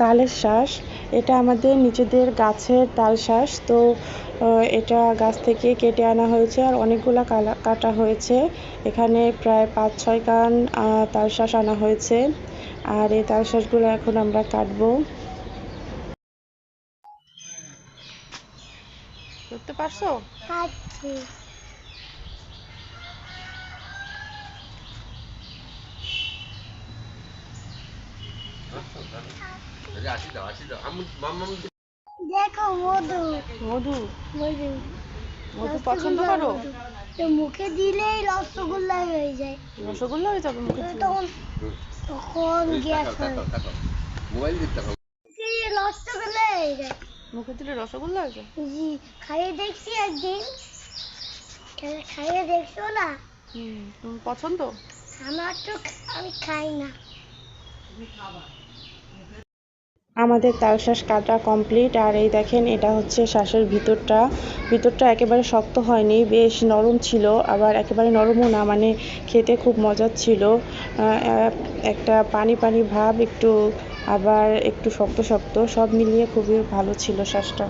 তালের শ্বাস। এটা আমাদের নিজেদের গাছের তাল শ্বাস। তো এটা গাছ থেকে কেটে আনা হয়েছে আর অনেকগুলা কাটা হয়েছে। এখানে প্রায় পাঁচ ছয় কান তাল শ্বাস আনা হয়েছে। আর এই তাল শ্বাসগুলো এখন আমরা কাটবো। করতে পারছ? দেখো মধু। মধু? মধু। মধু পছন্দ করো? তো মুখে দিলেই রসগোল্লা হয়ে যায়। রসগোল্লা হয়ে যাবে মুখে তখন তখন গ্যাস হয় মোবাইল দিতে হবে। রসগোল্লা হয়ে যায়। মুখে দিলে রসগোল্লা হয়ে যায়? জি খাইয়ে দেখছি একদিন। খাইয়ে দেখছ না? হুম তুমি পছন্দ? আমার তো আমি খাই না। আমাদের তাল শাঁস কাটা কমপ্লিট আর এই দেখেন এটা হচ্ছে শ্বাসের ভিতরটা। ভিতরটা একেবারে শক্ত হয়নি, বেশ নরম ছিল, আবার একেবারে নরমও না মানে খেতে খুব মজার ছিল। একটা পানি পানি ভাব, একটু আবার একটু শক্ত শক্ত, সব মিলিয়ে খুবই ভালো ছিল শ্বাসটা।